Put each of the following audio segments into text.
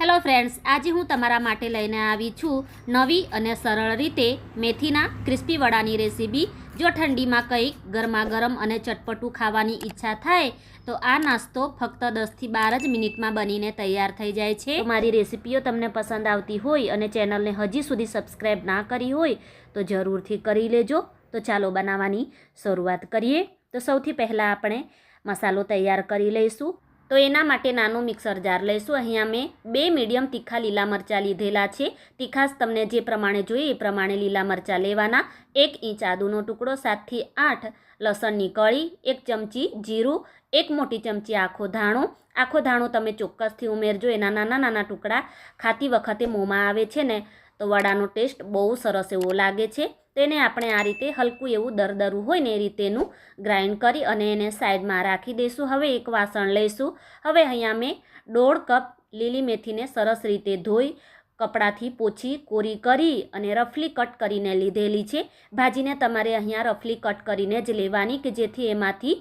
Hello friends, આજે હું તમારા માટે લઈને આવી છું નવી અને સરળ રીતે મેથીના ક્રિસ્પી વડાની રેસીપી. જો ઠંડીમાં કંઈક ગરમા ગરમ અને ચટપટું ખાવાની ઈચ્છા થાય, તો આ નાસ્તો ફક્ત દસથી બાર જ મિનિટમાં બનીને તૈયાર થઈ જાય છે. મારી રેસીપીઓ તમને પસંદ આવતી હોય અને ચેનલને હજી સુધી સબસ્ક્રાઈબ ના કરી હોય, તો જરૂરથી કરી લેજો. તો ચાલો બનાવવાની શરૂઆત કરીએ. તો સૌથી પહેલાં આપણે મસાલો તૈયાર કરી લઈશું. તો એના માટે નાનું મિક્સર જાર લઈશું. અહીંયા મેં બે મીડિયમ તીખા લીલા મરચાં લીધેલા છે. તીખાશ તમને જે પ્રમાણે જોઈએ એ પ્રમાણે લીલા મરચાં લેવાના. એક ઇંચ આદુનો ટુકડો સાતથી આઠ લસણની કળી, એક ચમચી જીરું, એક મોટી ચમચી આખો ધાણો. આખો ધાણો તમે ચોક્કસથી ઉમેરજો. એના નાના નાના ટુકડા ખાતી વખતે મોંમાં આવે છે ને તો વડાનો ટેસ્ટ બહુ સરસ એવો લાગે છે. તેને આપણે આ રીતે હલકું એવું દરદરું હોય ને એ રીતેનું ગ્રાઇન્ડ કરી અને એને સાઈડમાં રાખી દઈશું હવે એક વાસણ લઈશું. હવે અહીંયા મેં દોઢ કપ લીલી મેથીને સરસ રીતે ધોઈ, કપડાથી પોછી, કોરી કરી અને રફલી કટ કરીને લીધેલી છે. ભાજીને તમારે અહીંયા રફલી કટ કરીને જ લેવાની કે જેથી એમાંથી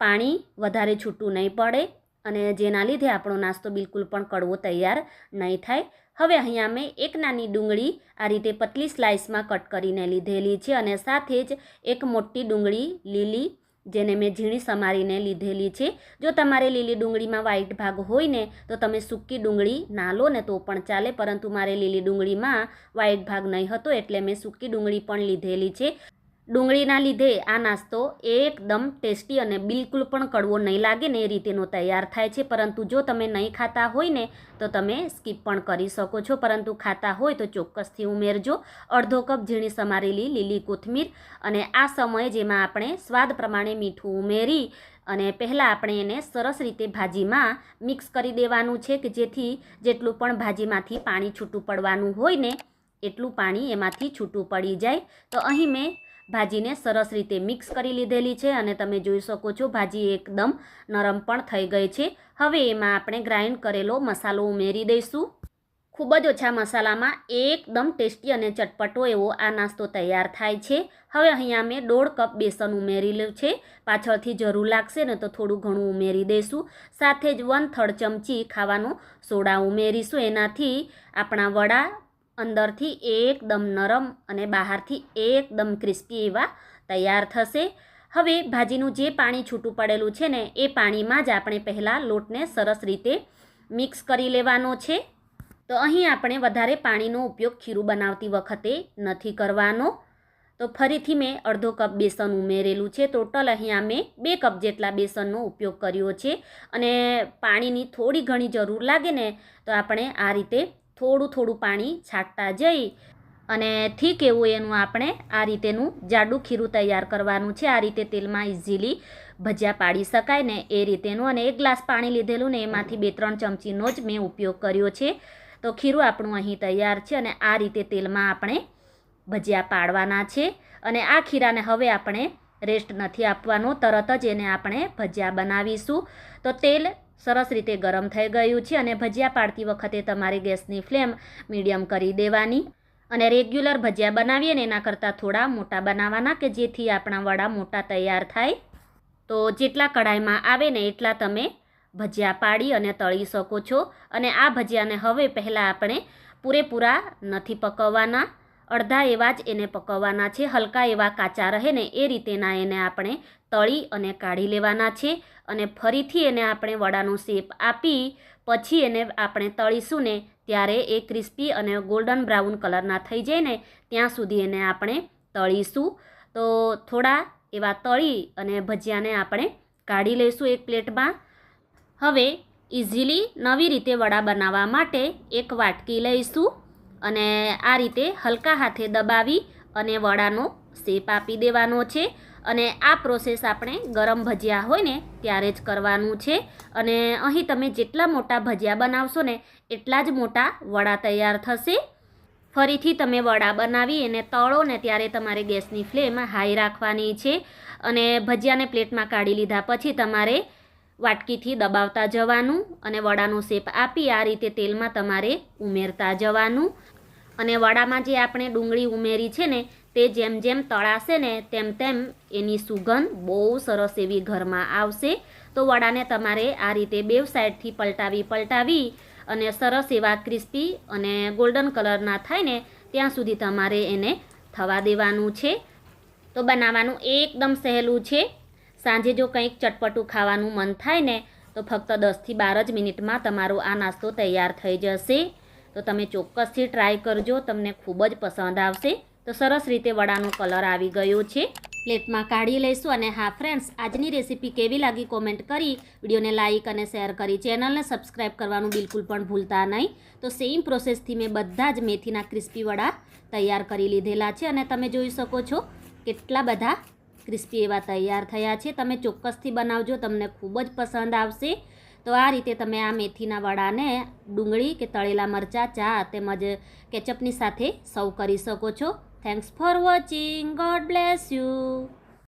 પાણી વધારે છૂટું નહીં પડે અને જેના લીધે આપણો નાસ્તો બિલકુલ પણ કડવો તૈયાર નહીં થાય. હવે અહીંયા મેં એક નાની ડુંગળી આ રીતે પતલી સ્લાઇસમાં કટ કરીને લીધેલી છે અને સાથે જ એક મોટી ડુંગળી લીલી, જેને મેં ઝીણી સમારીને લીધેલી છે. જો તમારે લીલી ડુંગળીમાં વ્હાઈટ ભાગ હોય ને, તો તમે સૂકી ડુંગળી ના લો ને તો પણ ચાલે, પરંતુ મારે લીલી ડુંગળીમાં વ્હાઈટ ભાગ નહીં હતો, એટલે મેં સૂકી ડુંગળી પણ લીધેલી છે. ડુંગળીના લીધે આ નાસ્તો એકદમ ટેસ્ટી અને બિલકુલ પણ કડવો નહીં લાગે ને એ રીતેનો તૈયાર થાય છે. પરંતુ જો તમે નહીં ખાતા હોય ને, તો તમે સ્કીપ પણ કરી શકો છો. પરંતુ ખાતા હોય તો ચોક્કસથી ઉમેરજો. અડધો કપ ઝીણી સમારેલી લીલી કોથમીર અને આ સમયે જેમાં આપણે સ્વાદ પ્રમાણે મીઠું ઉમેરી અને પહેલાં આપણે એને સરસ રીતે ભાજીમાં મિક્સ કરી દેવાનું છે કે જેથી જેટલું પણ ભાજીમાંથી પાણી છૂટું પડવાનું હોય ને, એટલું પાણી એમાંથી છૂટું પડી જાય. તો અહીં મેં ભાજીને સરસ રીતે મિક્સ કરી લીધેલી છે અને તમે જોઈ શકો છો ભાજી એકદમ નરમ પણ થઈ ગઈ છે. હવે એમાં આપણે ગ્રાઇન્ડ કરેલો મસાલો ઉમેરી દઈશું. ખૂબ જ ઓછા મસાલામાં એકદમ ટેસ્ટી અને ચટપટો એવો આ નાસ્તો તૈયાર થાય છે. હવે અહીંયા મેં દોઢ કપ બેસન ઉમેરેલું છે. પાછળથી જરૂર લાગશે ને તો થોડું ઘણું ઉમેરી દઈશું. સાથે જ વન થર્ડ ચમચી ખાવાનો સોડા ઉમેરીશું. એનાથી આપણા વડા અંદરથી એકદમ નરમ અને બહારથી એકદમ ક્રિસ્પી એવા તૈયાર થશે. હવે ભાજીનું જે પાણી છૂટું પડેલું છે ને, એ પાણીમાં જ આપણે પહેલાં લોટને સરસ રીતે મિક્સ કરી લેવાનો છે. તો અહીં આપણે વધારે પાણીનો ઉપયોગ ખીરું બનાવતી વખતે નથી કરવાનો. તો ફરીથી મેં અડધો કપ બેસન ઉમેરેલું છે. ટોટલ અહીંયા મેં બે કપ જેટલા બેસનનો ઉપયોગ કર્યો છે. અને પાણીની થોડી ઘણી જરૂર લાગે ને, તો આપણે આ રીતે થોડું થોડું પાણી છાંટતા જઈ અને થીક એવું એનું આપણે આ રીતેનું જાડું ખીરું તૈયાર કરવાનું છે. આ રીતે તેલમાં ઇઝીલી ભજીયા પાડી શકાય ને એ રીતેનું અને એક ગ્લાસ પાણી લીધેલું ને એમાંથી બે ત્રણ ચમચીનો જ મેં ઉપયોગ કર્યો છે. તો ખીરું આપણું અહીં તૈયાર છે અને આ રીતે તેલમાં આપણે ભજીયા પાડવાના છે અને આ ખીરાને હવે આપણે રેસ્ટ નથી આપવાનો. તરત જ એને આપણે ભજીયા બનાવીશું. તો તેલ સરસ રીતે ગરમ થઈ ગયું છે અને ભજીયા પાડતી વખતે તમારે ગેસની ફ્લેમ મીડિયમ કરી દેવાની અને રેગ્યુલર ભજીયા બનાવીએ ને એના કરતાં થોડા મોટા બનાવવાના કે જેથી આપણા વડા મોટા તૈયાર થાય. તો જેટલા કઢાઈમાં આવે ને એટલા તમે ભજીયા પાડી અને તળી શકો છો. અને આ ભજીયાને હવે પહેલાં આપણે પૂરેપૂરા નથી પકવવાના. અડધા એવા જ એને પકવવાના છે. હલકા એવા કાચા રહે ને એ રીતેના એને આપણે તળી અને કાઢી લેવાના છે અને ફરીથી એને આપણે વડાનો શેપ આપી પછી એને આપણે તળીશું ને ત્યારે એ ક્રિસ્પી અને ગોલ્ડન બ્રાઉન કલરના થઈ જાય ને ત્યાં સુધી એને આપણે તળીશું. તો થોડા એવા તળી અને ભજીયાને આપણે કાઢી લઈશું એક પ્લેટમાં. હવે ઇઝીલી નવી રીતે વડા બનાવવા માટે એક વાટકી લઈશું. અને આ રીતે હલકા હાથે દબાવી અને વડાનો શેપ આપી દેવાનો છે. અને આ પ્રોસેસ આપણે ગરમ ભજીયા હોય ને ત્યારે જ કરવાનું છે. અને અહીં તમે જેટલા મોટા ભજીયા બનાવશો ને એટલા જ મોટા વડા તૈયાર થશે. ફરીથી તમે વડા બનાવી એને તળો ને ત્યારે તમારે ગેસની ફ્લેમ હાઈ રાખવાની છે. અને ભજીયાને પ્લેટમાં કાઢી લીધા પછી તમારે વાટકીથી દબાવતા જવાનું અને વડાનો શેપ આપી આ રીતે તેલમાં તમારે ઉમેરતા જવાનું. અને વડામાં જે આપણે ડુંગળી ઉમેરી છે ને, તે જેમ જેમ તળાશે ને, તેમ તેમ એની સુગંધ બહુ સરસ એવી ઘરમાં આવશે. તો વડાને તમારે આ રીતે બેવ સાઈડથી પલટાવી પલટાવી અને સરસ એવા ક્રિસ્પી અને ગોલ્ડન કલરના થાય ને, ત્યાં સુધી તમારે એને થવા દેવાનું છે. તો બનાવવાનું એકદમ સહેલું છે. સાંજે જો કંઈક ચટપટું ખાવાનું મન થાય ને, તો ફક્ત દસથી બાર જ મિનિટમાં તમારો આ નાસ્તો તૈયાર થઈ જશે. તો તમે ચોક્કસથી ટ્રાય કરજો, તમને ખૂબ જ પસંદ આવશે. તો સરસ રીતે વડાનો કલર આવી ગયો છે. પ્લેટમાં કાઢી લઈશું અને હા, ફ્રેન્ડ્સ, આજની રેસીપી કેવી લાગી કોમેન્ટ કરી વિડીયોને લાઇક અને શેર કરી ચેનલને સબસ્ક્રાઈબ કરવાનું બિલકુલ પણ ભૂલતા નહીં. તો સેમ પ્રોસેસથી મેં બધા જ મેથીના ક્રિસ્પી વડા તૈયાર કરી લીધેલા છે અને તમે જોઈ શકો છો કેટલા બધા ક્રિસ્પી એવા તૈયાર થયા છે. તમે ચોક્કસથી બનાવજો, તમને ખૂબ જ પસંદ આવશે. તો આ રીતે તમે આ મેથીના વડાને ડુંગળી કે તળેલા મરચાં, ચા તેમજ કેચઅપની સાથે સર્વ કરી શકો છો. Thanks for watching God bless you